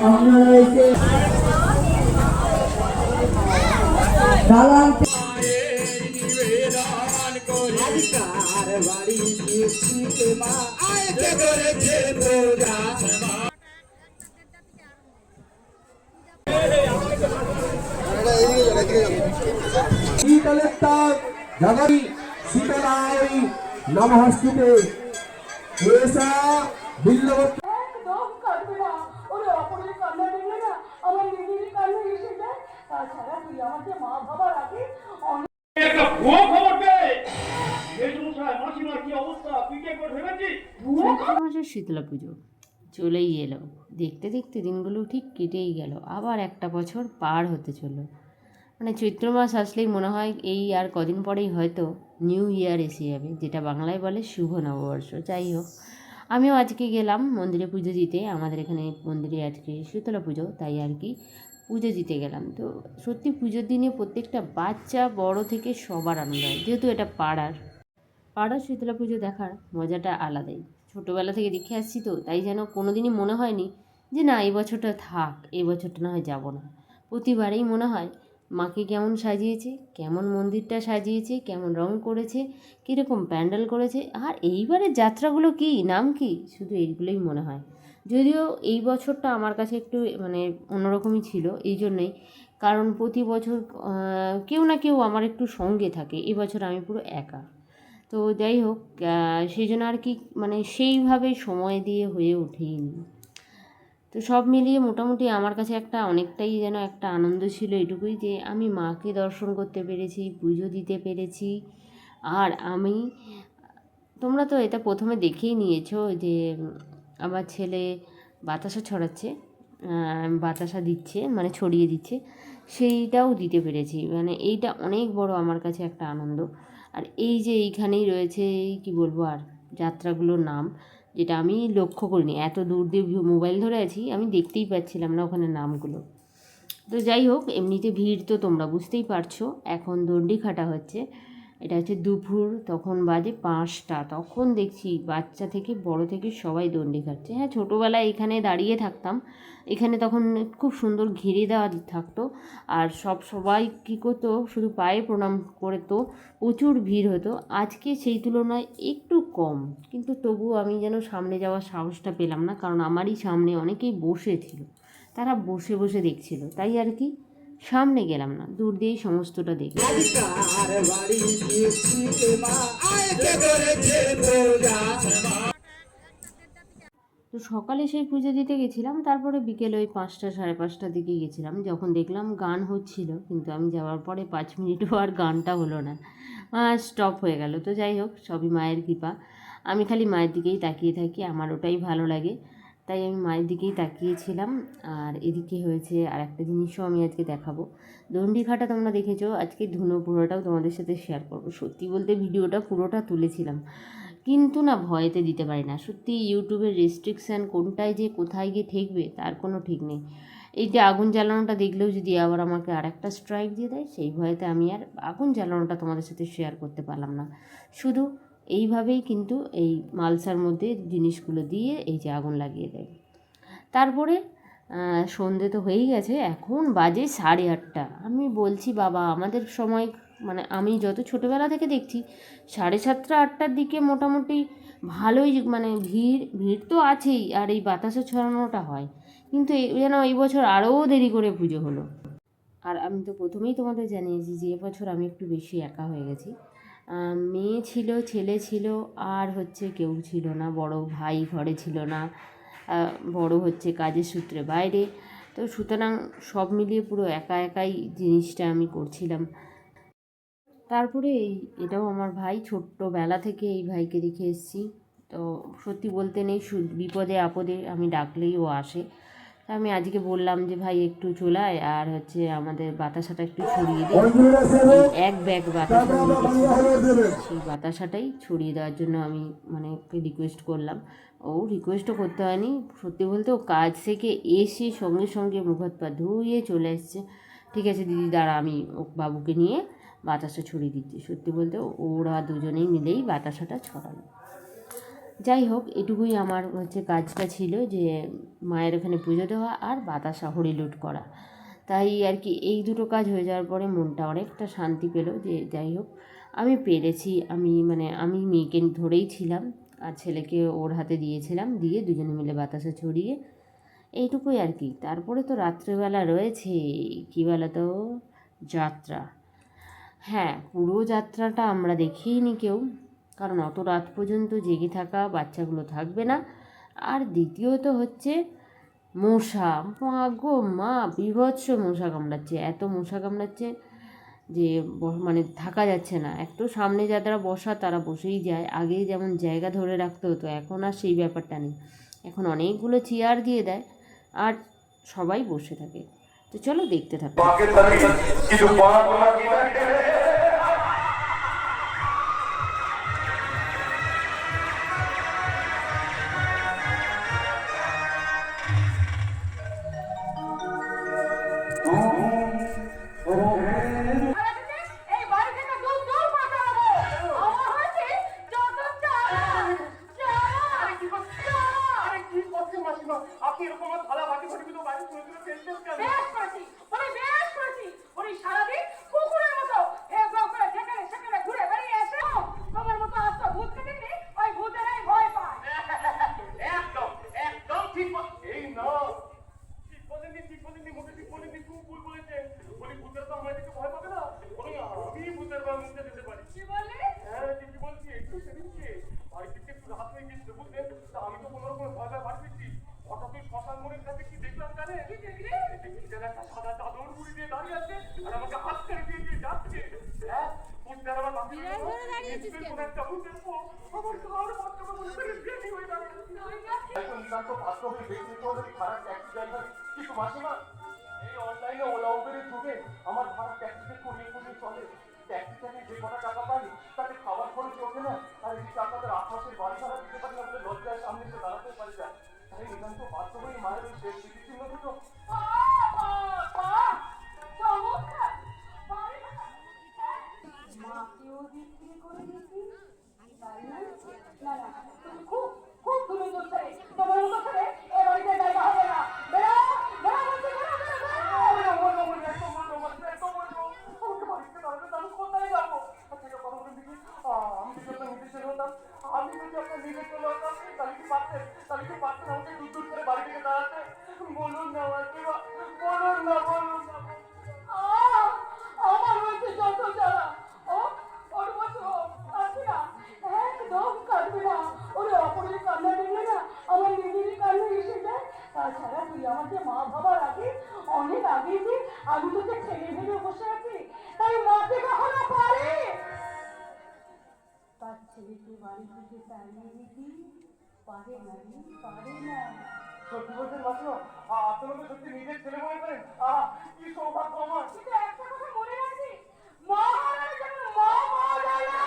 আপনারা এসে দালান জগরি শীতলায় নমস্তুতে এসা বিল্লবতী একদম কাঁদবে না ওরে অপরের কান্না দেখলে না আমার নিজেরই কান্না এসে যায় তাছাড়া তুই আমাকে মা বাবার আগে একটা ভুয়ো খবর পেয়ে মাসিমার কি অবস্থা? তুই কি একবার ভেবেছিস? চৈত্র মাসের শীতলা পুজো। চলেই এলো। দেখতে দেখতে দিনগুলো ঠিক কেটেই গেল। আবার একটা বছর পার হতে চলল। মানে চৈত্র মাস আসলেই মনে হয় এই আর কদিন পরেই হয়তো নিউ ইয়ার এসে যাবে যেটা বাংলায় বলে শুভ নববর্ষ। যাই হোক আমিও আজকে গেলাম মন্দিরে পুজো দিতে। আমাদের এখানে মন্দিরে আজকে শীতলা পুজো তাই আর কি পুজো দিতে গেলাম। তো সত্যি পুজোর দিনে প্রত্যেকটা বাচ্চা বড় থেকে সবার আনন্দ হয়। যেহেতু এটা পাড়ার পাড়ার শীতলা পুজো দেখার মজাটা আলাদাই। ছোটোবেলা থেকে দেখে আসছি তো, তাই যেন কোনো দিনই মনে হয়নি যে না, এই বছরটা থাক, এই বছরটা না হয় যাব না। প্রতিবারেই মনে হয়, মাকে কেমন সাজিয়েছে, কেমন মন্দিরটা সাজিয়েছে, কেমন রং করেছে, কীরকম প্যান্ডেল করেছে, আর এইবারের যাত্রাগুলো কী, নাম কি? শুধু এইগুলোই মনে হয়। যদিও এই বছরটা আমার কাছে একটু মানে অন্যরকমই ছিল এই জন্যেই। কারণ প্রতি বছর কেউ না কেউ আমার একটু সঙ্গে থাকে। এবছর আমি পুরো একা। তো যাই হোক সেই জন্য আর কি মানে সেইভাবে সময় দিয়ে হয়ে ওঠেইনি। তো সব মিলিয়ে মোটামুটি আমার কাছে একটা, অনেকটাই যেন একটা আনন্দ ছিল এটুকুই যে আমি মাকে দর্শন করতে পেরেছি, পুজো দিতে পেরেছি। আর আমি, তোমরা তো এটা প্রথমে দেখেই নিয়েছো যে আমার ছেলে বাতাসা ছড়াচ্ছে বাতাসা দিচ্ছে মানে ছড়িয়ে দিচ্ছে, সেইটাও দিতে পেরেছি। মানে এইটা অনেক বড় আমার কাছে একটা আনন্দ। আর এই যে এইখানেই রয়েছে কী বলব আর, যাত্রাগুলোর নাম, যেটা আমি লক্ষ্য করিনি। এত দূর দিয়ে মোবাইল ধরে আছি, আমি দেখতেই পাচ্ছিলাম না ওখানে নামগুলো। তো যাই হোক, এমনিতে ভিড় তো তোমরা বুঝতেই পারছ, এখন দণ্ডি খাটা হচ্ছে। এটা হচ্ছে দুপুর, তখন বাজে পাঁচটা। তখন দেখছি বাচ্চা থেকে, বড় থেকে সবাই দণ্ডি খাচ্ছে। হ্যাঁ ছোটোবেলায় এখানে দাঁড়িয়ে থাকতাম। এখানে তখন খুব সুন্দর ঘিরে দেওয়া থাকতো। আর সব সবাই কী করতো, শুধু পায়ে প্রণাম করতো। প্রচুর ভিড় হতো। আজকে সেই তুলনায় একটু কম। কিন্তু তবু আমি যেন সামনে যাওয়ার সাহসটা পেলাম না। কারণ আমারই সামনে অনেকেই বসেছিল। তারা বসে বসে দেখছিল। তাই আর কি? সামনে গেলাম না, দূর দিয়েই সমস্তটা দেখি আজকার বাড়ি গিয়েছি মা আয়তে করেছে প্রজা তো সকালে সেই পুজো দিতে গেছিলাম, তারপরে বিকেলে ওই পাঁচটা, সাড়ে পাঁচটার দিকে গেছিলাম। যখন দেখলাম গান হচ্ছিল, কিন্তু আমি যাওয়ার পরে পাঁচ মিনিটও আর গানটা হলো না। স্টপ হয়ে গেল। তো যাই হোক, সবই মায়ের কৃপা। আমি খালি মায়ের দিকেই তাকিয়ে থাকি, আমার ওটাই ভালো লাগে। তাই আমি মায়ের দিকেই তাকিয়েছিলাম। আর এদিকে হয়েছে আর একটা জিনিসও আমি আজকে দেখাবো। দণ্ডিঘাটা তোমরা দেখেছ, আজকে ধুনো পুরোটাও তোমাদের সাথে শেয়ার করব। সত্যি বলতে ভিডিওটা পুরোটা তুলেছিলাম। কিন্তু না, ভয়েতে দিতে পারি না। সত্যি ইউটিউবের রেস্ট্রিকশান কোনটায় যে কোথায় গিয়ে ঠেকবে, তার কোনো ঠিক নেই। এই যে আগুন জ্বালানোটা দেখলেও যদি আবার আমাকে আর একটা স্ট্রাইক দিয়ে দেয়, সেই ভয়েতে আমি আর আগুন জ্বালানোটা তোমাদের সাথে শেয়ার করতে পারলাম না। শুধু এইভাবেই কিন্তু এই মালসার মধ্যে জিনিসগুলো দিয়ে এই যে আগুন লাগিয়ে দেয়। তারপরে সন্ধে তো হয়েই গেছে, এখন বাজে সাড়ে আটটা। আমি বলছি, বাবা, আমাদের সময় মানে আমি যত ছোটোবেলা থেকে দেখছি, সাড়ে সাতটা আটটার দিকে মোটামুটি ভালোই মানে ভিড় ভিড় তো আছেই, আর এই বাতাসে ছড়ানোটা হয়। কিন্তু যেন এই বছর আরও দেরি করে পুজো হলো। আর আমি তো প্রথমেই তোমাদের জানিয়েছি যে এবছর আমি একটু বেশি একা হয়ে গেছি। মেয়ে ছিল, ছেলে ছিল, আর হচ্ছে কেউ ছিল না। বড় ভাই ঘরে ছিল না। বড় হচ্ছে কাজের সূত্রে বাইরে। তো সুতরাং সব মিলিয়ে পুরো একা একাই জিনিসটা আমি করছিলাম। তারপরে এই, এটাও আমার ভাই ছোট্টবেলা থেকে এই ভাইকে রেখে এসেছি। তো সত্যি বলতে নেই বিপদে আপদে আমি ডাকলেই ও আসে। আমি আজকে বললাম যে ভাই একটু চলায় আর হচ্ছে আমাদের বাতাসাটা একটু ছড়িয়ে দিই এক ব্যাগ বাতাসা সেই বাতাসাটাই ছড়িয়ে দেওয়ার জন্য আমি মানে রিকোয়েস্ট করলাম। ও রিকোয়েস্টও করতে হয়নি। সত্যি বলতে ও কাজ থেকে এসে সঙ্গে সঙ্গে মুখ হাত পা ধুয়ে চলে এসছে। ঠিক আছে দিদি দাঁড়া আমি ও বাবুকে নিয়ে বাতাসা ছড়িয়ে দিচ্ছি। সত্যি বলতে ওরা দুজনেই মিলেই বাতাসাটা ছড়ালো। যাই হোক এটুকুই আমার হচ্ছে কাজটা ছিল যে মায়ের ওখানে পুজো দেওয়া আর বাতাসা হরিলুট করা। তাই আর কি এই দুটো কাজ হয়ে যাওয়ার পরে মনটা অনেকটা শান্তি পেল যে যাই হোক আমি পেরেছি। আমি মানে আমি মেয়েকে ধরেই ছিলাম আর ছেলেকে ওর হাতে দিয়েছিলাম, দিয়ে দুজনে মিলে বাতাসা ছড়িয়ে এইটুকুই আর কি। তারপরে তো রাত্রেবেলা রয়েছে, কী বলো তো যাত্রা। হ্যাঁ পুরো যাত্রাটা আমরা দেখিনি কেউ। কারণ অত রাত পর্যন্ত জেগে থাকা বাচ্চাগুলো থাকবে না। আর দ্বিতীয়ত হচ্ছে মশা। মা গো মা, বিভৎস মশা কামড়াচ্ছে, এত মশা কামড়াচ্ছে যে মানে থাকা যাচ্ছে না। একটু সামনে যারা বসা, তারা বসেই যায়। আগে যেমন জায়গা ধরে রাখতে হতো, এখন আর সেই ব্যাপারটা নেই। এখন অনেকগুলো চেয়ার দিয়ে দেয় আর সবাই বসে থাকে। তো চলো দেখতে থাকো। Fast! এই অনলাইনে ওলা উবেরের যুগে আমার ভাড়া ট্যাক্সিতে কুড়িয়ে কুড়িয়ে চলে। ট্যাক্সি চালিয়ে যে কটা টাকা পাই তাতে খাবার খরচ ওঠে না। আর এদিকে আপনাদের আট মাসের বাড়ি ভাড়া দিতে পারি লজ্জায় সামনে এসে দাঁড়াতে পারি না। তাই নিতান্ত বাধ্য হয়ে মায়ের ওই শেষ স্মৃতিচিহ্ন দুটো। একদম না। ওরে অপরের কান্না দেখলে না। আমার নিজেরই কান্না এসে যায়। তাছাড়া তুই আমাকে মা ভাবার আগে, অনেক আগে যে আমি তোকে ছেড়ে ভেবে বসে আছি, তাই মাকে কখনো পারে? তার ছেলেকে বাড়ি থেকে তাড়িয়ে দিতি পারে না পারে না। সত্যি মাসিমা আপনার মধ্যে সত্যি নিজের ছেলে মনে করেন কি সৌভাগ্য আমার। একটা কথা মনে রাখবি মা মা পাওয়া যায় না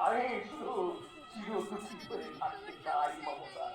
আমি শুধু চিরদুঃখী হয়ে থাকতে চাই মমতা।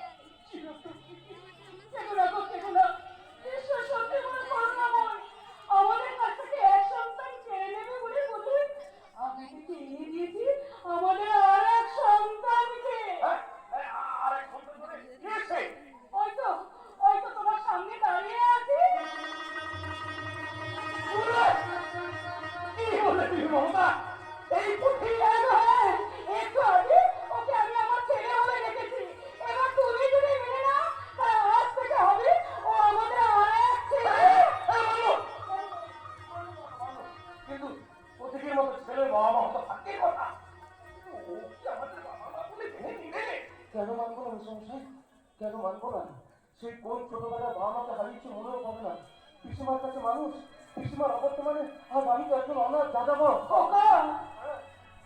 বাড়িতে একজন অনাথ দাদাবর খোকা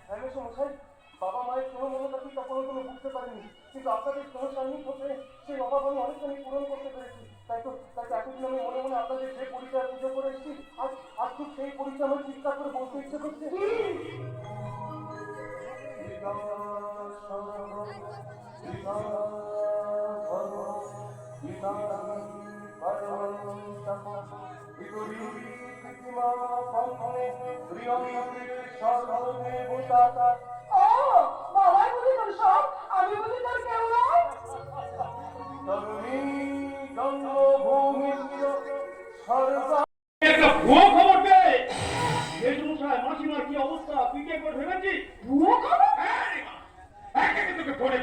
হ্যাঁ মশাই বাবা মায়ের কোনো মনোকাঠি তা কোনো বুঝতে পারিনি কিন্তু আপনাদের কোনো সান্নিধ্যতে সেই অভাব আমি অনেকখানি পূরণ করতে পেরেছি তাই তো তাই তো এতদিন আমি মনে মনে আপনাদের যে পরিচয় পুজো করে এসেছি আজ আজ ঠিক সেই পরিচয় আমার চিৎকার করে বলতে ইচ্ছে করছে সর্বে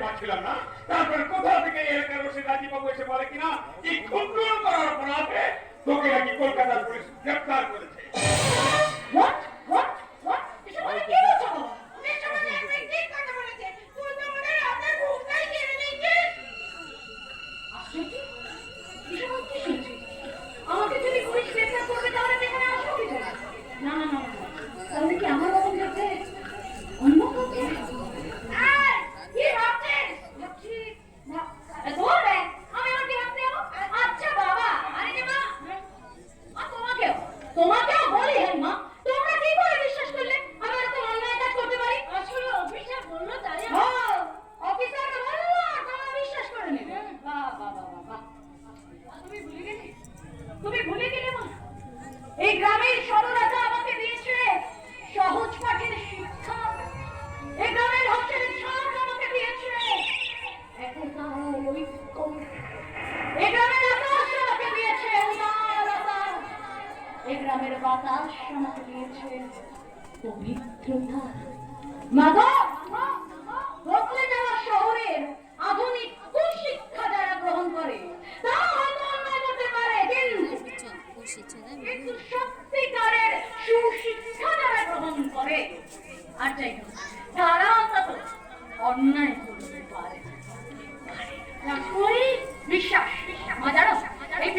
পাচ্ছিলাম না তারপরে কোথা থেকে এলাকার বসে রাজীবাবু এসে বলে কিনা এই খুন করার তোকে নাকি কলকাতার পুলিশ গ্রেপ্তার করেছে। গ্রামের বাতাস আমাকে দিয়েছে পবিত্রতা শহরের আধুনিক কুশিক্ষা যারা গ্রহণ করে সত্যিকারের সুশিক্ষা যারা গ্রহণ করে, আর যাই তারা অন্তত অন্যায় করতে পারে।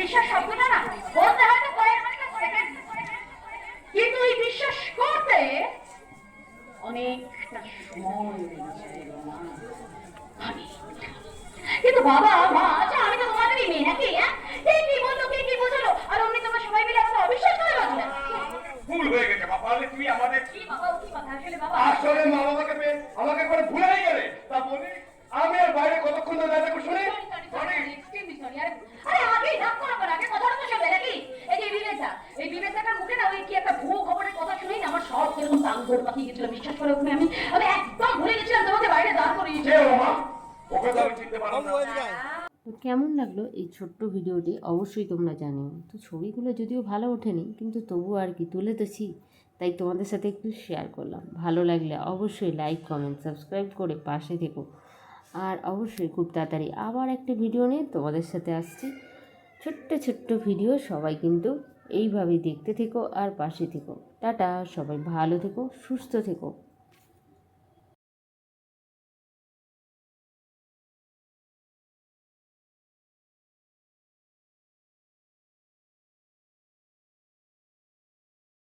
বিশ্বাস শব্দটা না বলতে হয়তো সেকেন্ড। কিন্তু এই বিশ্বাস করতে অনেকটা সময়। কিন্তু বাবা মা আচ্ছা আমি তো তোমাদেরই মেয়ে নাকি হ্যাঁ? কে কি বলল কে কি বুঝলো? আর অমনি তোমরা সবাই মিলে আমাকে অবিশ্বাস করে বাঁচলে ভুল হয়ে গেছে বাবা আরে তুই আমাদের কি বাবা কি কথা? আসলে বাবা আসলে মা বাবাকে আমাকে করে ভুলেই গেলে। তা বলি আমি আর বাইরে কতক্ষণ ধরে দাদাকে শুনি? আরে আগেই ডাক করা করে আগে কথাটা তো শোনে নাকি? এই যে বিবেচা এই বিবেচাটার মুখে না ওই কি একটা ভুয়ো খবরের কথা শুনেই আমার সব কীরকম তাঙ্গর পাখি গেছিল বিশ্বাস করে ওখানে আমি। আমি একদম ভুলে গেছিলাম তোমাকে বাইরে দাঁড় করিয়েছি কে ও মা ওকে তো আমি চিনতে পারলাম না। তো কেমন লাগল এই ছোট্ট ভিডিওটি? অবশ্যই তোমরা জানিও। তো ছবিগুলো যদিও ভালো ওঠেনি কিন্তু তবু আর কি তুলে তোছি তাই তোমাদের সাথে একটু শেয়ার করলাম। ভালো লাগলে অবশ্যই লাইক কমেন্ট সাবস্ক্রাইব করে পাশে থেকো। আর অবশ্যই খুব তাড়াতাড়ি আবার একটা ভিডিও নিয়ে তোমাদের সাথে আসছি। ছোট্ট ছোট্ট ভিডিও সবাই কিন্তু এইভাবেই দেখতে থেকো আর পাশে থেকো। টাটা, সবাই ভালো থেকো, সুস্থ থেকো।